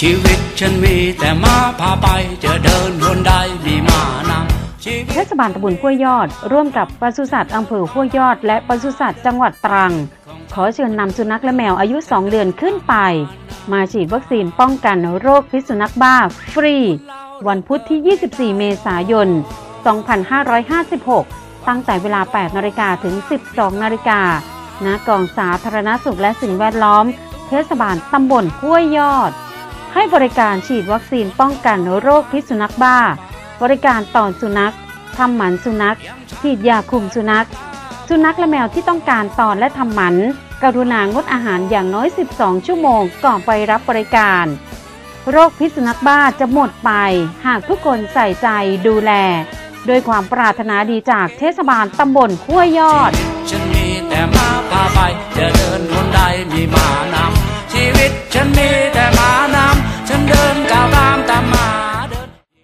ชีวิตฉันมีแต่มาพาไปจะเดินหนใดมีมานำชีวิตเทศบาลตำบลห้วยยอด ร่วมกับปศุสัตว์อำเภอห้วยยอด และปศุสัตว์จังหวัดตรัง ขอเชิญนำสุนัขและแมวอายุ 2 เดือนขึ้นไป มาฉีดวัคซีนป้องกันโรคพิษสุนัขบ้าฟรี วันพุธที่ 24 เมษายน 2556 ตั้งแต่เวลา 8นาฬิกาถึง 12นาฬิกาณกองสาธารณสุขและสิ่งแวดล้อม เทศบาลตำบลห้วยยอด ให้บริการฉีดวัคซีนป้องกันโรคพิษสุนัขบ้า บริการต่อสุนัขทำหมันสุนัข ฉีดยาคุมสุนัข สุนัขและแมวที่ต้องการตอนและทำหมัน กรุณางดอาหารอย่างน้อย 12 ชั่วโมงก่อนไปรับบริการ โรคพิษสุนัขบ้าจะหมดไป หากทุกคนใส่ใจดูแลด้วยความปรารถนาดีจากเทศบาลตำบลห้วยยอด ฉันมีแต่มาพาไป